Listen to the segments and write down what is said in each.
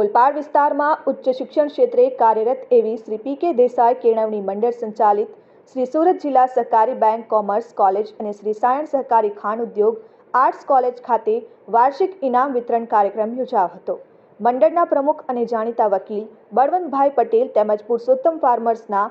ઓલપાડ વિસ્તારમાં ઉચ્ચ શિક્ષણ ક્ષેત્રે કાર્યરત એવી શ્રી પી કે દેસાઈ કેળવણી મંડળ સંચાલિત શ્રી સુરત જિલ્લા સહકારી બેંક કોમર્સ કોલેજ અને શ્રી સાયણ સહકારી ખાણ ઉદ્યોગ આર્ટ્સ કોલેજ ખાતે વાર્ષિક ઇનામ વિતરણ કાર્યક્રમ યોજાયો હતો. મંડળના પ્રમુખ અને જાણીતા વકીલ બળવંતભાઈ પટેલ તેમજ પુરુષોત્તમ ફાર્મર્સના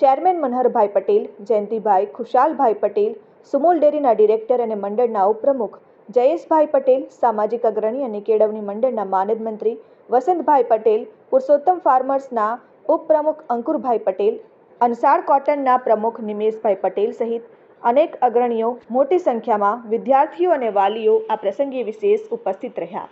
ચેરમેન મનહરભાઈ પટેલ, જયંતિભાઈ ખુશાલભાઈ પટેલ, સુમોલ ડેરીના ડિરેક્ટર અને મંડળના ઉપપ્રમુખ જયેશભાઈ પટેલ, સામાજિક અગ્રણી અને કેળવણી મંડળના માનદ મંત્રી, વસંતભાઈ પટેલ, પુરુષોત્તમ ફાર્મર્સના ઉપપ્રમુખ અંકુરભાઈ પટેલ અનસાર કોટનના પ્રમુખ નિમેશભાઈ પટેલ સહિત અનેક અગ્રણીઓ મોટી સંખ્યામાં વિદ્યાર્થીઓ અને વાલીઓ આ પ્રસંગે વિશેષ ઉપસ્થિત રહ્યા.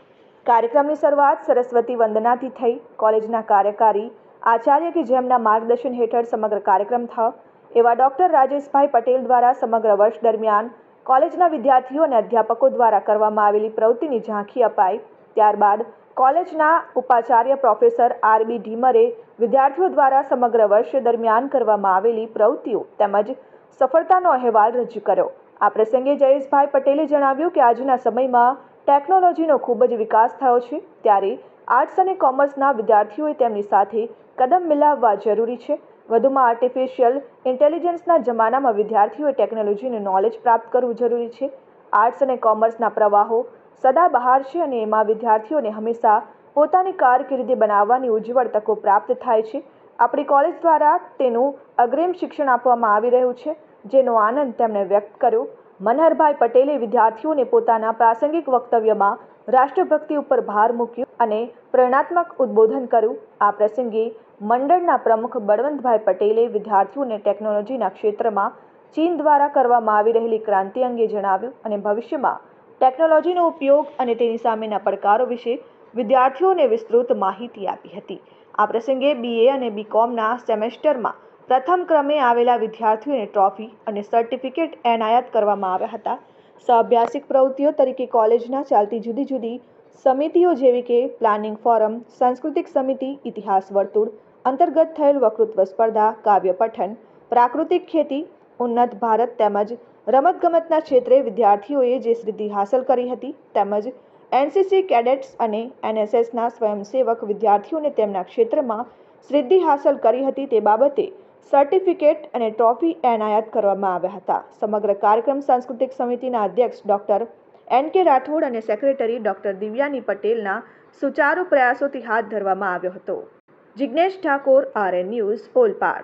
કાર્યક્રમની શરૂઆત સરસ્વતી વંદનાથી થઈ. કોલેજના કાર્યકારી આચાર્ય કે જેમના માર્ગદર્શન હેઠળ સમગ્ર કાર્યક્રમ થયો. એવા ડૉક્ટર રાજેશભાઈ પટેલ દ્વારા સમગ્ર વર્ષ દરમિયાન કોલેજના વિદ્યાર્થીઓ અને અધ્યાપકો દ્વારા કરવામાં આવેલી પ્રવૃત્તિની ઝાંખી અપાઈ. ત્યારબાદ કોલેજના ઉપાચાર્ય પ્રોફેસર આર બી ઢીમરે વિદ્યાર્થીઓ દ્વારા સમગ્ર વર્ષ દરમિયાન કરવામાં આવેલી પ્રવૃત્તિઓ તેમજ સફળતાનો અહેવાલ રજૂ કર્યો. આ પ્રસંગે જયેશભાઈ પટેલે જણાવ્યું કે આજના સમયમાં ટેકનોલોજીનો ખૂબ જ વિકાસ થયો છે. ત્યારે આર્ટ્સ અને કોમર્સના વિદ્યાર્થીઓએ તેમની સાથે કદમ મિલાવવા જરૂરી છે. વધુમાં આર્ટિફિશિયલ ઇન્ટેલિજન્સના જમાનામાં વિદ્યાર્થીઓએ ટેકનોલોજીનું નોલેજ પ્રાપ્ત કરવું જરૂરી છે. આર્ટ્સ અને કોમર્સના પ્રવાહો સદાબહાર છે અને એમાં વિદ્યાર્થીઓને હંમેશા પોતાની કારકિર્દી બનાવવાની ઉજ્જવળ તકો પ્રાપ્ત થાય છે. આપણી કોલેજ દ્વારા તેનું અગ્રિમ શિક્ષણ આપવામાં આવી રહ્યું છે, જેનો આનંદ તેમણે વ્યક્ત કર્યો. મનહરભાઈ પટેલે વિદ્યાર્થીઓને પોતાના પ્રાસંગિક વક્તવ્યમાં રાષ્ટ્રભક્તિ ઉપર ભાર મૂક્યો અને પ્રેરણાત્મક ઉદ્બોધન કર્યું. આ પ્રસંગે મંડળના પ્રમુખ બળવંતભાઈ પટેલે વિદ્યાર્થીઓને ટેકનોલોજીના ક્ષેત્રમાં ચીન દ્વારા કરવામાં આવી રહેલી ક્રાંતિ અંગે જણાવ્યું અને ભવિષ્યમાં ટેકનોલોજીનો ઉપયોગ અને તેની સામેના પડકારો વિશે વિદ્યાર્થીઓને વિસ્તૃત માહિતી આપી હતી. આ પ્રસંગે બીએ અને બીકોમના સેમેસ્ટરમાં પ્રથમ ક્રમે આવેલા વિદ્યાર્થીઓને ટ્રોફી અને સર્ટિફિકેટ એનાયત કરવામાં આવ્યા હતા. સહઅભ્યાસિક પ્રવૃત્તિઓ તરીકે કોલેજના ચાલતી જુદી જુદી સમિતિઓ જેવી કે પ્લાનિંગ ફોરમ, સાંસ્કૃતિક સમિતિ, ઇતિહાસ વર્તુળ, અંતર્ગત થયેલ વક્તૃત્વ સ્પર્ધા, કાવ્ય પઠન, પ્રાકૃતિક ખેતી, ઉન્નત ભારત તેમજ રમતગમતના ક્ષેત્રે વિદ્યાર્થીઓએ જે સિદ્ધિ હાંસલ કરી હતી તેમજ એનસીસી કેડેટ્સ અને એનએસએસના સ્વયંસેવક વિદ્યાર્થીઓને તેમના ક્ષેત્રમાં સિદ્ધિ હાંસલ કરી હતી તે બાબતે સર્ટિફિકેટ અને ટ્રોફી એનાયત કરવામાં આવ્યા હતા. સમગ્ર કાર્યક્રમ સાંસ્કૃતિક સમિતિના અધ્યક્ષ ડોક્ટર એન કે રાઠોડ અને સેક્રેટરી ડોક્ટર દિવ્યાની પટેલના સુચારુ પ્રયાસોથી હાથ ધરવામાં આવ્યો હતો. Jignesh Thakor, RN news Olpad